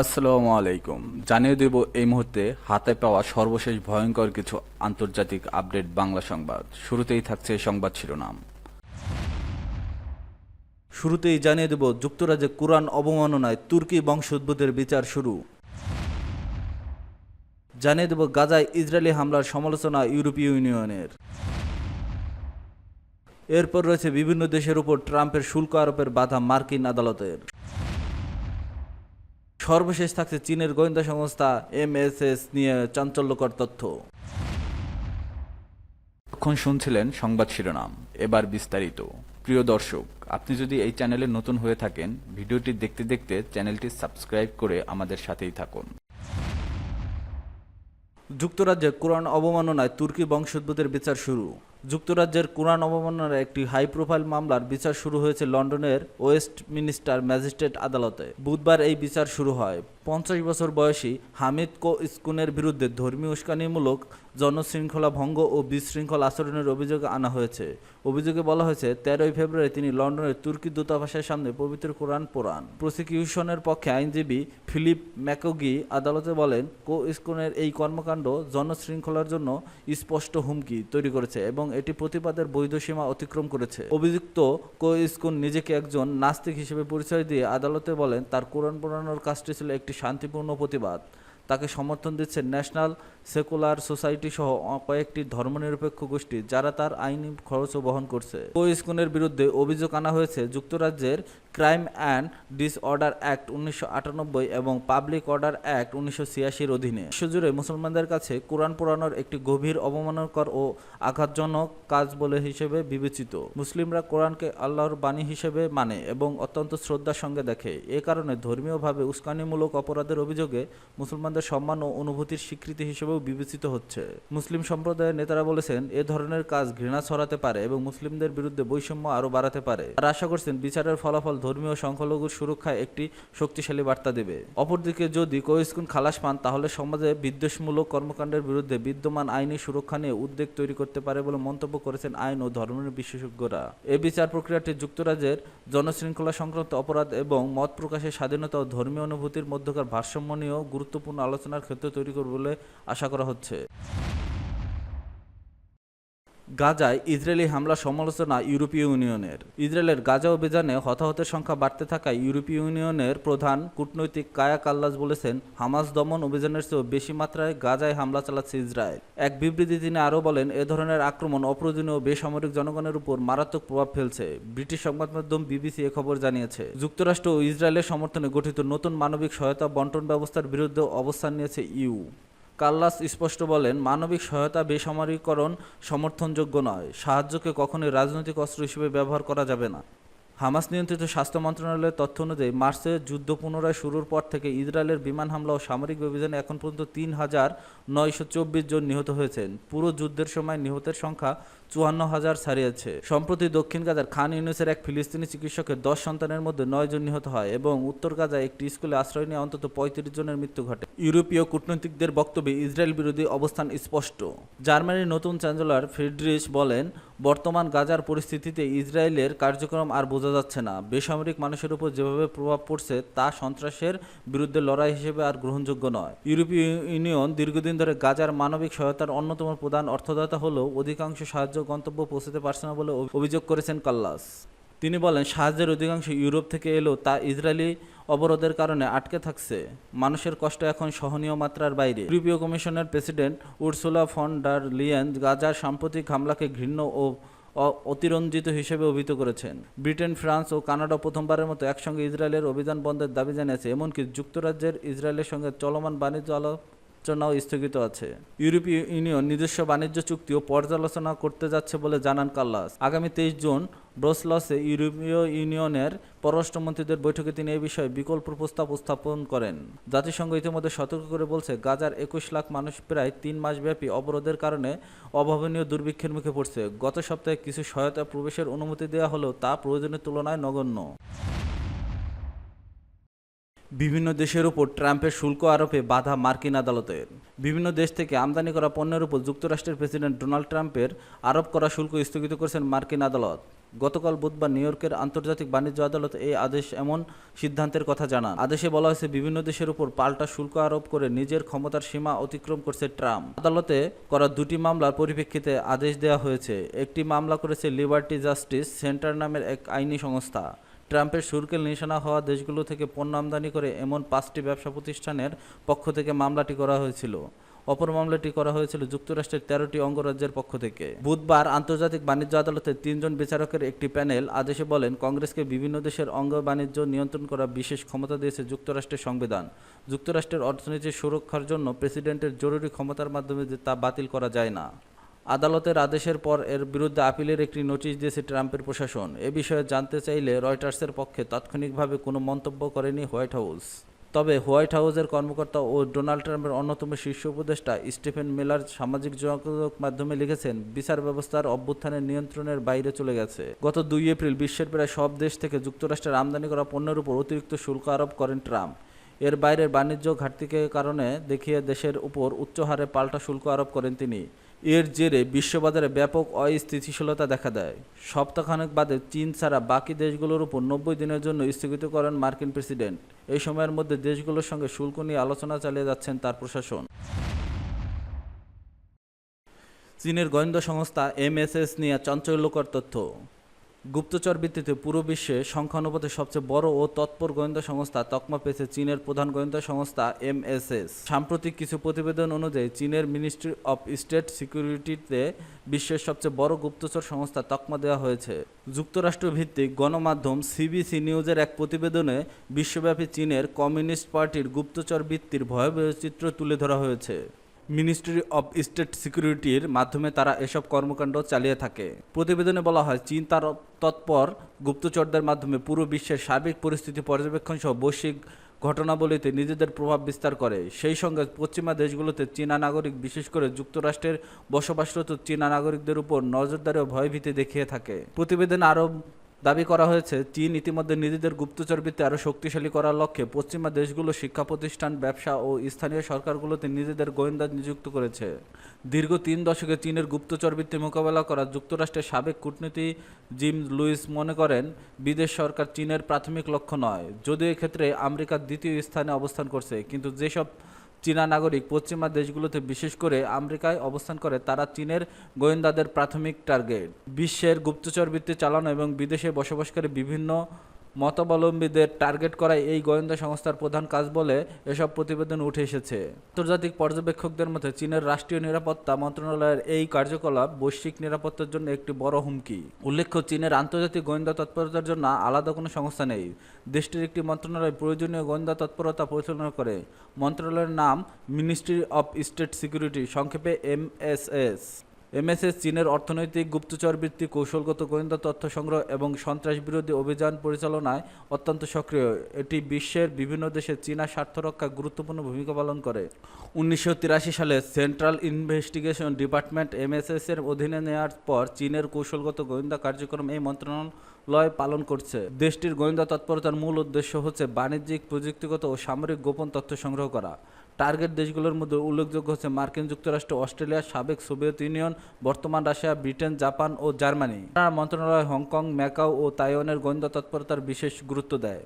আসসালামু আলাইকুম। জানিয়ে দেব এই মুহূর্তে হাতে পাওয়া সর্বশেষ ভয়ঙ্কর কিছু আন্তর্জাতিক আপডেট বাংলা সংবাদ। শুরুতেই থাকছে সংবাদ শিরোনাম। শুরুতেই জানিয়ে দেব যুক্তরাজ্যে কোরআন অবমাননায় তুর্কি বংশোদ্ভূতের বিচার শুরু। জানিয়ে দেব গাজায় ইসরায়েলি হামলার সমালোচনা ইউরোপীয় ইউনিয়নের। এরপর রয়েছে বিভিন্ন দেশের উপর ট্রাম্পের শুল্ক আরোপের বাধা মার্কিন আদালতের। সর্বশেষ থাকছে চীনের গোয়েন্দা সংস্থা এমএসএস নিয়ে চাঞ্চল্যকর তথ্য। এখন শুনছিলেন সংবাদ শিরোনাম। এবার বিস্তারিত। প্রিয় দর্শক, আপনি যদি এই চ্যানেলে নতুন হয়ে থাকেন, ভিডিওটি দেখতে দেখতে চ্যানেলটি সাবস্ক্রাইব করে আমাদের সাথেই থাকুন। যুক্তরাজ্যে কোরআন অবমাননায় তুর্কি বংশোদ্ভূতের বিচার শুরু। যুক্তরাজ্যের কোরআন অবমাননার একটি হাই প্রোফাইল মামলার বিচার শুরু হয়েছে লন্ডনের ওয়েস্ট মিনিস্টার ম্যাজিস্ট্রেট আদালতে। বুধবার এই বিচার শুরু হয়। পঞ্চাশ বছর বয়সী হামিদ কো ইস্কুনের বিরুদ্ধে ধর্মীয় উস্কানিমূলক জনশৃঙ্খলা ভঙ্গ ও বিশৃঙ্খল আচরণের অভিযোগে আনা হয়েছে। অভিযোগে বলা হয়েছে, তেরোই ফেব্রুয়ারি তিনি লন্ডনের তুর্কি দূতাবাসের সামনে পবিত্র কোরআন পোড়ান। প্রসিকিউশনের পক্ষে আইনজীবী ফিলিপ ম্যাকগি আদালতে বলেন, কো ইস্কুনের এই কর্মকাণ্ড জনশৃঙ্খলার জন্য স্পষ্ট হুমকি তৈরি করেছে এবং এটি প্রতিবাদের বৈধ সীমা অতিক্রম করেছে। অভিযুক্ত কো ইস্কুন নিজেকে একজন নাস্তিক হিসেবে পরিচয় দিয়ে আদালতে বলেন, তার কোরআন পোড়ানোর কাজটি ছিল একটি শান্তিপূর্ণ প্রতিবাদ। তাকে সমর্থন দিচ্ছে ন্যাশনাল সেকুলার সোসাইটি সহ কয়েকটি ধর্মনিরপেক্ষ গোষ্ঠী যারা তার আইনি খরচও বহন করছে। কো ইস্কুনের বিরুদ্ধে অভিযোগ আনা হয়েছে, যুক্তরাজ্যের ক্রাইম অ্যান্ড ডিসঅর্ডার অ্যাক্ট উনিশশো আটানব্বই এবং পাবলিক অর্ডার অ্যাক্ট উনিশশো অধীনে। বিশ্বজুড়ে মুসলমানদের কাছে কোরআন পোড়ানোর একটি গভীর অবমাননাকর ও আঘাতজনক কাজ বলে হিসেবে বিবেচিত। মুসলিমরা কোরআনকে আল্লাহর বাণী হিসেবে মানে এবং অত্যন্ত শ্রদ্ধার সঙ্গে দেখে। এ কারণে ধর্মীয়ভাবে উস্কানিমূলক অপরাধের অভিযোগে মুসলমানদের সম্মান ও অনুভূতির স্বীকৃতি হিসেবেও বিবেচিত হচ্ছে। মুসলিম সম্প্রদায়ের নেতারা বলেছেন, এ ধরনের কাজ ঘৃণা ছড়াতে পারে এবং মুসলিমদের বিরুদ্ধে বৈষম্য আরও বাড়াতে পারে। আর আশা করছেন বিচারের ফলাফল ধর্মীয় সংখ্যালঘুর সুরক্ষায় একটি শক্তিশালী বার্তা দেবে। অপরদিকে যদি কোইস্কুন খালাস পান, তাহলে সমাজে বিদ্বেষমূলক কর্মকাণ্ডের বিরুদ্ধে বিদ্যমান আইনি সুরক্ষা নিয়ে উদ্বেগ তৈরি করতে পারে বলে মন্তব্য করেছেন আইন ও ধর্মের বিশেষজ্ঞরা। এ বিচার প্রক্রিয়াটি যুক্তরাজ্যের জনশৃঙ্খলা সংক্রান্ত অপরাধ এবং মত প্রকাশের স্বাধীনতা ও ধর্মীয় অনুভূতির মধ্যকার ভারসাম্য নিয়েও গুরুত্বপূর্ণ আলোচনার ক্ষেত্র তৈরি করবে বলে আশা করা হচ্ছে। গাজায় ইসরায়েলি হামলা সমালোচনা ইউরোপীয় ইউনিয়নের। ইসরায়েলের গাজা অভিযানে হতাহতের সংখ্যা বাড়তে থাকায় ইউরোপীয় ইউনিয়নের প্রধান কূটনৈতিক কায়া কাল্লাস বলেছেন, হামাস দমন অভিযানের চেয়েও বেশি মাত্রায় গাজায় হামলা চালাচ্ছে ইসরায়েল। এক বিবৃতি তিনি আরও বলেন, এ ধরনের আক্রমণ অপ্রয়োজনীয় বেসামরিক জনগণের উপর মারাত্মক প্রভাব ফেলছে, ব্রিটিশ সংবাদ মাধ্যম বিবিসি এ খবর জানিয়েছে। যুক্তরাষ্ট্র ও ইসরায়েলের সমর্থনে গঠিত নতুন মানবিক সহায়তা বন্টন ব্যবস্থার বিরুদ্ধে অবস্থান নিয়েছে ইউ। কাল্লাস স্পষ্ট বলেন, মানবিক সহায়তা বেসামরিকরণ সমর্থনযোগ্য নয়। সাহায্যকে কখনোই রাজনৈতিক অস্ত্র হিসেবে ব্যবহার করা যাবে না। হামাস নিয়ন্ত্রিত স্বাস্থ্য মন্ত্রণালয়ের তথ্য অনুযায়ী, মার্চে যুদ্ধ পুনরায় শুরুর পর থেকে ইসরায়েলের বিমান হামলা ও সামরিক অভিযানে এখন পর্যন্ত তিন হাজার নয়শো চব্বিশ জন নিহত হয়েছেন। পুরো যুদ্ধের সময় নিহতের সংখ্যা চুয়ান্ন হাজার ছাড়িয়েছে। সম্প্রতি দক্ষিণ গাজার খান ইউনুসের এক ফিলিস্তিনি চিকিৎসকের দশ সন্তানের মধ্যে নয় জন নিহত হয় এবং উত্তর গাজায় একটি স্কুলে আশ্রয় নিয়ে অন্তত পঁয়ত্রিশ জনের মৃত্যু ঘটে। ইউরোপীয় কূটনৈতিকদের বক্তব্যে ইসরায়েল বিরোধী অবস্থান স্পষ্ট। জার্মানির নতুন চ্যান্সেলর ফ্রিডরিশ বলেন, বর্তমান গাজার পরিস্থিতিতে ইসরায়েলের কার্যক্রম আর বোঝা যাচ্ছে না। বেসামরিক মানুষের উপর যেভাবে প্রভাব পড়ছে, তা সন্ত্রাসের বিরুদ্ধে লড়াই হিসেবে আর গ্রহণযোগ্য নয়। ইউরোপীয় ইউনিয়ন দীর্ঘদিন ধরে গাজার মানবিক সহায়তার অন্যতম প্রধান অর্থদাতা হলেও অধিকাংশ সাহায্য গন্তব্য পৌঁছতে পারছে না বলে অভিযোগ করেছেন কাল্লাস। তিনি বলেন, সাহায্যের অধিকাংশ ইউরোপ থেকে এলেও তা ইসরায়েলি অবরোধের কারণে আটকে থাকছে। মানুষের কষ্ট এখন সহনীয় মাত্রার বাইরে। ইউরোপীয় কমিশনের president Ursula von der Leyen গাজার সাম্প্রতিক হামলাকে ঘৃণ্য ও অতিরঞ্জিত হিসেবে অভিহিত করেছেন। ব্রিটেন, ফ্রান্স ও কানাডা প্রথমবারের মতো একসঙ্গে ইসরায়েলের অভিযান বন্ধের দাবি জানিয়েছে। এমনকি যুক্তরাজ্যের ইসরায়েলের সঙ্গে চলমান বাণিজ্য আলোচনাও স্থগিত আছে। ইউরোপীয় ইউনিয়ন নিজস্ব বাণিজ্য চুক্তিও পর্যালোচনা করতে যাচ্ছে বলে জানান কাল্লাস। আগামী তেইশ জুন ব্রসলসে ইউরোপীয় ইউনিয়নের পররাষ্ট্রমন্ত্রীদের বৈঠকে তিনি এই বিষয়ে বিকল্প প্রস্তাব উপস্থাপন করেন। জাতিসংঘ ইতিমধ্যে সতর্ক করে বলছে, গাজার একুশ লাখ মানুষ প্রায় তিন মাসব্যাপী অবরোধের কারণে অভাবনীয় দুর্ভিক্ষের মুখে পড়ছে। গত সপ্তাহে কিছু সহায়তা প্রবেশের অনুমতি দেওয়া হলেও তা প্রয়োজনের তুলনায় নগণ্য। বিভিন্ন দেশের উপর ট্রাম্পের শুল্ক আরোপে বাধা মার্কিন আদালতের বিভিন্ন দেশ থেকে আমদানি করা পণ্যের উপর যুক্তরাষ্ট্রের প্রেসিডেন্ট ডোনাল্ড ট্রাম্পের আরোপ করা শুল্ক স্থগিত করেছেন মার্কিন আদালত। গতকাল বুধবার নিউ ইয়র্কের আন্তর্জাতিক বাণিজ্য আদালত এই আদেশ এমন সিদ্ধান্তের কথা জানান। আদেশে বলা হয়েছে, বিভিন্ন দেশের উপর পাল্টা শুল্ক আরোপ করে নিজের ক্ষমতার সীমা অতিক্রম করছে ট্রাম্প। আদালতে করা দুটি মামলার পরিপ্রেক্ষিতে আদেশ দেওয়া হয়েছে। একটি মামলা করেছে লিবার্টি জাস্টিস সেন্টার নামের এক আইনি সংস্থা। ট্রাম্পের শুল্কের নিশানা হওয়া দেশগুলো থেকে পণ্য আমদানি করে এমন পাঁচটি ব্যবসা প্রতিষ্ঠানের পক্ষ থেকে মামলাটি করা হয়েছিল। অপর মামলাটি করা হয়েছিল যুক্তরাষ্ট্রের তেরোটি অঙ্গরাজ্যের পক্ষ থেকে। বুধবার আন্তর্জাতিক বাণিজ্য আদালতে তিনজন বিচারকের একটি প্যানেল আদেশে বলেন, কংগ্রেসকে বিভিন্ন দেশের অঙ্গ বাণিজ্য নিয়ন্ত্রণ করা বিশেষ ক্ষমতা দিয়েছে যুক্তরাষ্ট্রের সংবিধান। যুক্তরাষ্ট্রের অর্থনীতির সুরক্ষার জন্য প্রেসিডেন্টের জরুরি ক্ষমতার মাধ্যমে তা বাতিল করা যায় না। আদালতের আদেশের পর এর বিরুদ্ধে আপিলের একটি নোটিশ দিয়েছে ট্রাম্পের প্রশাসন। এ বিষয়ে জানতে চাইলে রয়টার্সের পক্ষে তাৎক্ষণিকভাবে কোনো মন্তব্য করেনি হোয়াইট হাউস। তবে হোয়াইট হাউসের কর্মকর্তা ও ডোনাল্ড ট্রাম্পের অন্যতম শীর্ষ উপদেষ্টা স্টিফেন মিলার সামাজিক যোগাযোগ মাধ্যমে লিখেছেন, বিচার ব্যবস্থার অভ্যুত্থানের নিয়ন্ত্রণের বাইরে চলে গেছে। গত দুই এপ্রিল বিশ্বের প্রায় সব দেশ থেকে যুক্তরাষ্ট্রের আমদানি করা পণ্যের উপর অতিরিক্ত শুল্ক আরোপ করেন ট্রাম্প। এর বাইরের বাণিজ্য ঘাটতিকে কারণে দেখিয়ে দেশের উপর উচ্চ হারে পাল্টা শুল্ক আরোপ করেন তিনি। এর জেরে বিশ্ববাজারে ব্যাপক অস্থিতিশীলতা দেখা দেয়। সপ্তাহখানেক বাদে চীন ছাড়া বাকি দেশগুলোর উপর নব্বই দিনের জন্য স্থগিত করেন মার্কিন প্রেসিডেন্ট। এই সময়ের মধ্যে দেশগুলোর সঙ্গে শুল্ক নিয়ে আলোচনা চালিয়ে যাচ্ছেন তার প্রশাসন। চীনের গোয়েন্দা সংস্থা এমএসএস নিয়ে চাঞ্চল্যকর তথ্য। গুপ্তচর ভিত্তিতে পুরো বিশ্বে সংখ্যানুপাতে সবচেয়ে বড় ও তৎপর গোয়েন্দা সংস্থা তকমা পেয়েছে চীনের প্রধান গোয়েন্দা সংস্থা এমএসএস। সাম্প্রতিক কিছু প্রতিবেদন অনুযায়ী চীনের মিনিস্ট্রি অফ স্টেট সিকিউরিটিতে বিশ্বের সবচেয়ে বড় গুপ্তচর সংস্থা তকমা দেওয়া হয়েছে। যুক্তরাষ্ট্র ভিত্তিক গণমাধ্যম সিবিসি নিউজের এক প্রতিবেদনে বিশ্বব্যাপী চীনের কমিউনিস্ট পার্টির গুপ্তচর বৃত্তির ভয়াবহ চিত্র তুলে ধরা হয়েছে। মিনিস্ট্রি অব স্টেট সিকিউরিটির মাধ্যমে তারা এসব কর্মকাণ্ড চালিয়ে থাকে। প্রতিবেদনে বলা হয়, চীন তার তৎপর গুপ্তচরদের মাধ্যমে পুরো বিশ্বের সার্বিক পরিস্থিতি পর্যবেক্ষণ সহ বৈশ্বিক ঘটনাবলীতে নিজেদের প্রভাব বিস্তার করে। সেই সঙ্গে পশ্চিমা দেশগুলোতে চীনা নাগরিক, বিশেষ করে যুক্তরাষ্ট্রের বসবাসরত চীনা নাগরিকদের উপর নজরদারি ও ভয়ভীতি দেখিয়ে থাকে। প্রতিবেদনে আরও দাবি করা হয়েছে, চীন ইতিমধ্যে নিজেদের গুপ্তচর বৃত্তি আরও শক্তিশালী করার লক্ষ্যে পশ্চিমা দেশগুলো শিক্ষা প্রতিষ্ঠান, ব্যবসা ও স্থানীয় সরকারগুলোতে নিজেদের গোয়েন্দা নিযুক্ত করেছে। দীর্ঘ তিন দশকে চীনের গুপ্তচর বৃত্তি মোকাবেলা করা যুক্তরাষ্ট্রের সাবেক কূটনীতি জিম লুইস মনে করেন, বিদেশ সরকার চীনের প্রাথমিক লক্ষ্য নয়। যদিও এক্ষেত্রে আমেরিকার দ্বিতীয় স্থানে অবস্থান করছে, কিন্তু যেসব চীনা নাগরিক পশ্চিমা দেশগুলোতে বিশেষ করে আমেরিকায় অবস্থান করে, তারা চীনের গোয়েন্দাদের প্রাথমিক টার্গেট। বিশ্বের গুপ্তচরবৃত্তি চালানো এবং বিদেশে বসবাসকারী বিভিন্ন মতাবলম্বীদের টার্গেট করাই এই গোয়েন্দা সংস্থার প্রধান কাজ বলে এসব প্রতিবেদন উঠে এসেছে। আন্তর্জাতিক পর্যবেক্ষকদের মতে, চীনের রাষ্ট্রীয় নিরাপত্তা মন্ত্রণালয়ের এই কার্যকলাপ বৈশ্বিক নিরাপত্তার জন্য একটি বড় হুমকি। উল্লেখ্য, চীনের আন্তর্জাতিক গোয়েন্দা তৎপরতার জন্য আলাদা কোনো সংস্থা নেই। দেশটির একটি মন্ত্রণালয় প্রয়োজনীয় গোয়েন্দা তৎপরতা পরিচালনা করে। মন্ত্রণালয়ের নাম মিনিস্ট্রি অফ স্টেট সিকিউরিটি সংক্ষেপে এমএসএস এমএসএস চীনের অর্থনৈতিক গুপ্তচর বৃত্তি, কৌশলগত গোয়েন্দা তথ্য সংগ্রহ এবং সন্ত্রাস বিরোধী অভিযান পরিচালনায় অত্যন্ত সক্রিয়। এটি বিশ্বের বিভিন্ন দেশে চীনা স্বার্থ রক্ষা গুরুত্বপূর্ণ ভূমিকা পালন করে। উনিশশো তিরাশি সালে সেন্ট্রাল ইনভেস্টিগেশন ডিপার্টমেন্ট এমএসএস এর অধীনে নেওয়ার পর চীনের কৌশলগত গোয়েন্দা কার্যক্রম এই মন্ত্রণালয় পালন করছে। দেশটির গোয়েন্দা তৎপরতার মূল উদ্দেশ্য হচ্ছে বাণিজ্যিক, প্রযুক্তিগত ও সামরিক গোপন তথ্য সংগ্রহ করা। টার্গেট দেশগুলোর মধ্যে উল্লেখযোগ্য হচ্ছে মার্কিন যুক্তরাষ্ট্র, অস্ট্রেলিয়া, সাবেক সোভিয়েত ইউনিয়ন, বর্তমান রাশিয়া, ব্রিটেন, জাপান ও জার্মানি। মন্ত্রণালয় হংকং, ম্যাকাও ও তাইওয়ানের গোয়েন্দা তৎপরতার বিশেষ গুরুত্ব দেয়।